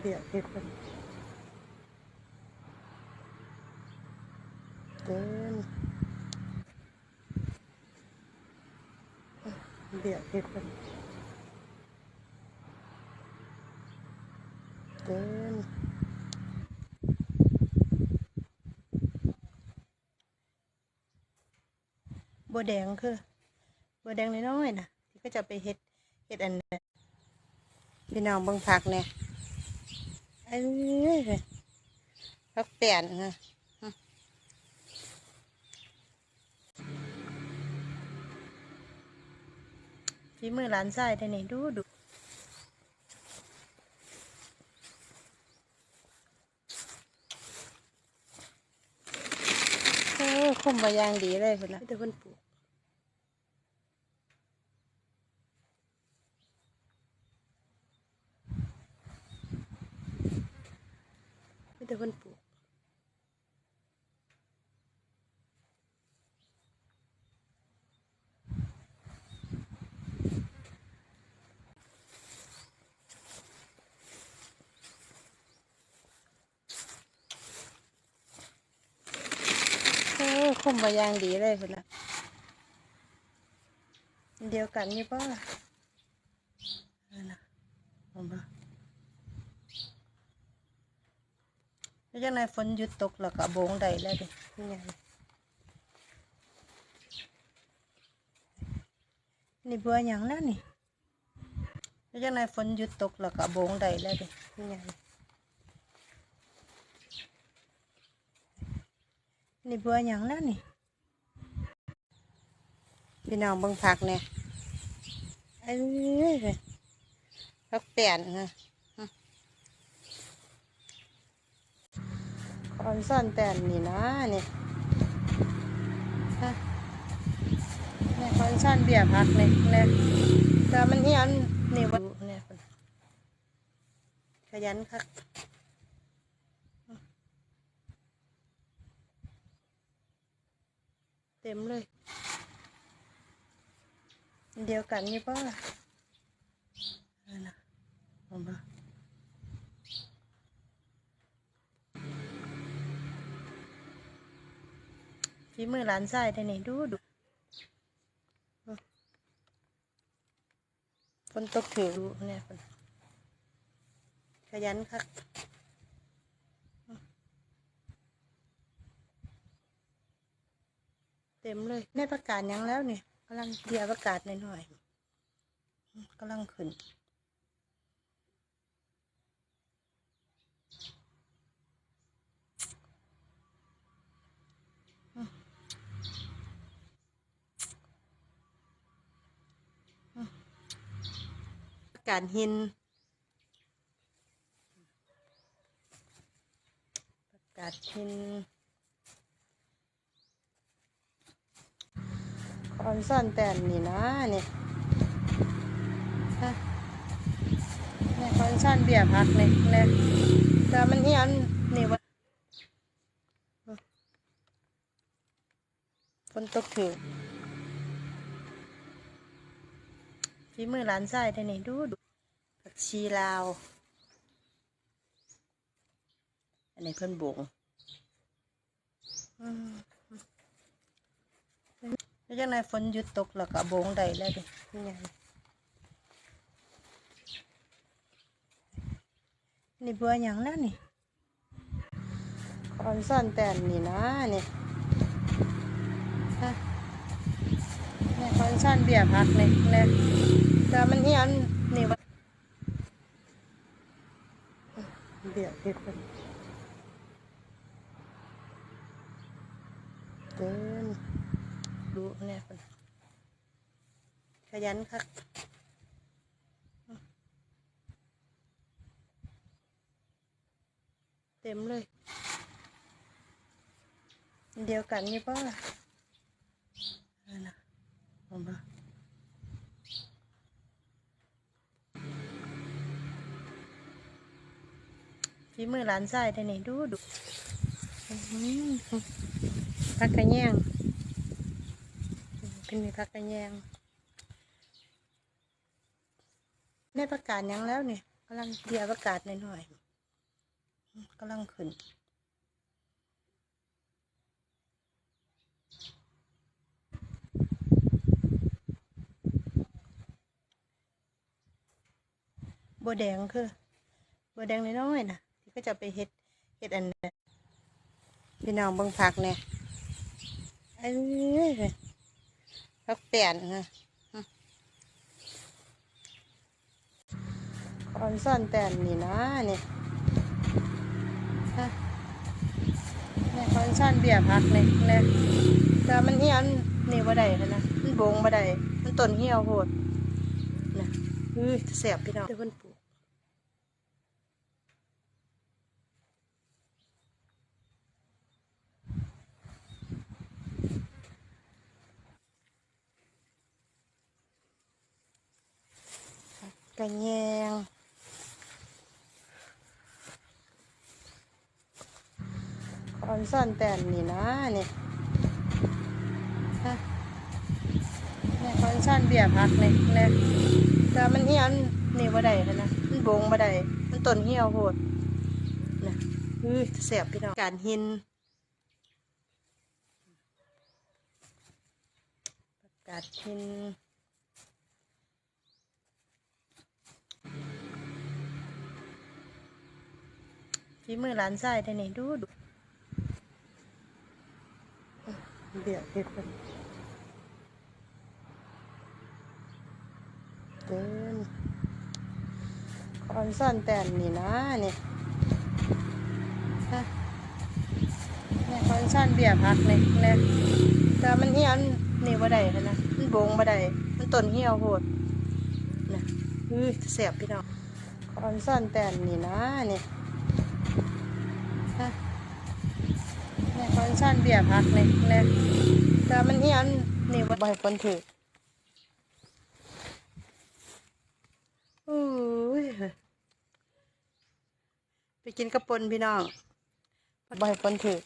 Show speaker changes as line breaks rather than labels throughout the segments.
เบียดเห็ดมันเดินเบียดเห็ดมันเดินบัวแดงคือบัวแดงน้อยๆนะที่ก็จะไปเฮ็ดเฮ็ดอันนั้นพี่น้องเบิ่งผักเนี่ย อ้ยผักแป้นนะฝีมือหลานชายแต่นี่ดูดูโอ้คุมบายางดีเลยคนนะแต่คนปลูก แต่คนปลูกคุมบายางดีเลยคนนะเดียวกันนี่ป่ะนั่นนะเอามา แล้วจังไงฝนหยุดตกแล้วก็โบงได้แล้วเดินี่ไงนี่บัวหยังแล้วนี่แล้วจังไงฝนหยุดตกแล้วก็โบงได้แล้วเดินี่ไงนี่บัวหยังแล้วนี่พี่น้องเบิ่งผักเนี่ยเอ้ยผักแป้นนะ คอนซ่อนแป้นนี่นะนี่ฮะนี่ยคอนซ่อนเบียร์ผักเนี่ยเนี่ยแต่มันเหี่ยนนี่วัเนี่ยพุ่นขยันคักเต็มเลย เดียวกันนี่ป่ะนั่นนะเอาม ฝีมือหลานชายแต่นี่ดูดูฝนตกถือดูเนี่ยฝนขยันคักเต็มเลยได้ประกาศยังแล้วเนี่ยกำลังเดียประกาศหน่อยๆกำลังขึ้น การหินประกาศหินคอนซ่อนแตนนี่นะนี่ฮะเนี่ยคอนซ่อนเบียร์พักนี่เนี่ยแต่มันเหี่ยนนี่วะฝนตกถือฝีมือหลานชายแต่นี่ดูด ชีลาว อันนี้เพิ่นบงแล้วจังไงฝนหยุดตกแล้วก็บงได้แล้วดินี่ไงนี่บัวหยังแล้วนี่คอนซ่อนแตนนี่นะนี่นี่คอนซ่อนเบียร์พักนี่เนี่ยแต่มันเหี่ยนนี่วะ เห็ดมันเดินดูเนี่ยคนขยันคักเต็มเลย เดียวกันนี่ป่ะนั่นนะเอาม ฝีมือหลานชายแต่นี่ดูดูพักกระแยงเป็นมีพักกระแยงได้ประกาศยังแล้วเนี่ยกำลังเดียประกาศหน่อยๆกำลังขึ้นบัวแดงคือบัวแดงน้อยๆนะ ก็จะไปเฮ็ดเฮ็ดอันนั้นพี่น้องเบิ่งผักเนี่ยเอ้ยผักแป้นนะอืมคอนซ่อนแป้นนี่นะเนี่ฮะนี่คอนซ่อนเบี้ยผักเนี่ยเนี่แต่มันเหี่ยวนี่บ่ได้นะมันบงบ่ได้มันต้นเหี่ยวโหดนะอื้อแสบพี่น้องเดี๋ยวเพิ่นปลูก กระแยงคอนซ่อนแตนนี่นะนี่ฮะนี่คอนซ่อนเบียร์พักนี่นี่แต่มันเหี่ยวนี่บ่ได้นนะมันบงบ่ได้มันต้นเหี่ยวโหดนะอื้อแสบพี่น้องการหินกาศหิน ฝีมือหลานชายได้นี่ดูดูเดี๋ยวเห็ดกันเดินคอนซ่อนแตนนี่นะนี่ฮะนี่คอนซ่อนเบียร์พักนี่นี่แต่มันเหี่ยวนี่บ่ได้หั้นนะมันบงบ่ได้มันต้นเหี่ยวโหดนะอื้อแสบพี่น้องคอนซ่อนแตนนี่นะนี่ นี่คอนซ่อนเบียร์พักนี่นี่แต่มันเหี่ยวนี่ว่าบ่ให้คนถือไปกินกระปนพี่น้องบ่ให้คนถือ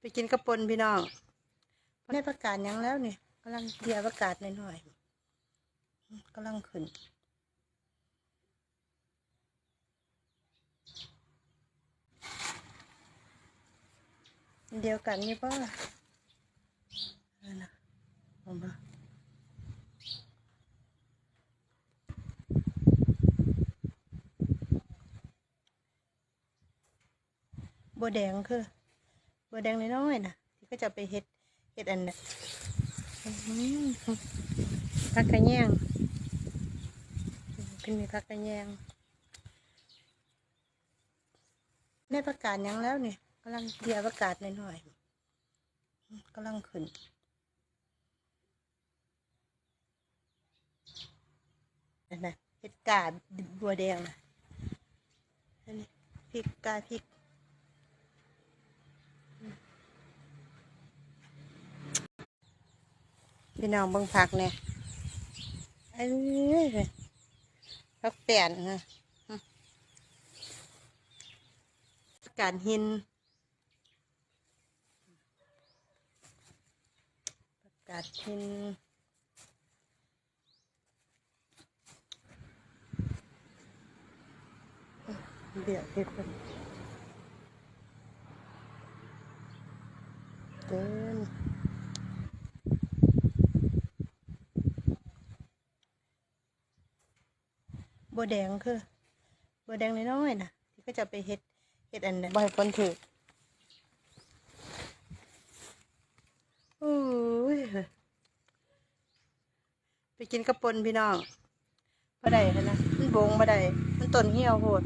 ไปกินกระปนพี่น้องได้ประกาศยังแล้วนี่กำลังเดียประกาศหน่อยๆ กำลังขึ้น เดียวกันนี่ป่ะนะผมว่าบัวแดงคือบัวแดงน้อยๆนะที่ก็จะไปเฮ็ดเฮ็ดอันนั้ นอื้อหือผักกระแยงเป็นมีผักกระแยงได้ประกาศยังแล้วเนี่ยกำลังเดียประกาศหน่อยๆกำลังขึ้นอันนั้นเห็ดกาบบัวแดงนะอันนี้พริกกาพริกพี่น้องบิ่งผักเนี่ย เอ้ยพักแป้นนะอืมการหินประกาศหินเดี๋ยวเห็ดกันเดิน บัวแดงคือบัวแดงน้อยๆนะที่ก็จะไปเฮ็ดเฮ็ดอันนั้นบ่ให้คนถืออุ้ยไปกินกระปนพี่น้องบ่ได้หั้นนะมันบงบ่ได้มันต้นเหี่ยวโหด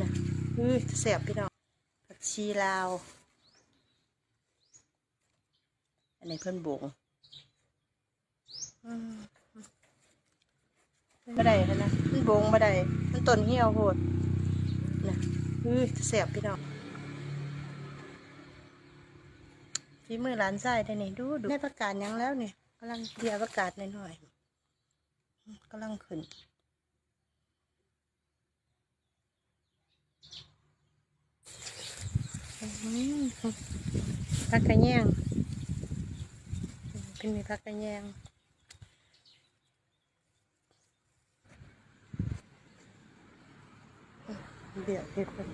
นะอุ้ยแสบพี่น้องผักชีลาวอันนี้เพิ่นบงอืมบ่ได้หั้นนะมัน บงบ่ได้มันต้นเหี่ยวโหดนะอื้อแสบพี่น้องฝีมือหลานชายได้นี่ดูดูได้ประกาศยังแล้วนี่กำลังเดียประกาศหน่อยๆกำลังขึ้นอื้อหือผักกระแยงเป็นมีผักกระแยง เดี๋ยวเฮ็ดเพิ่น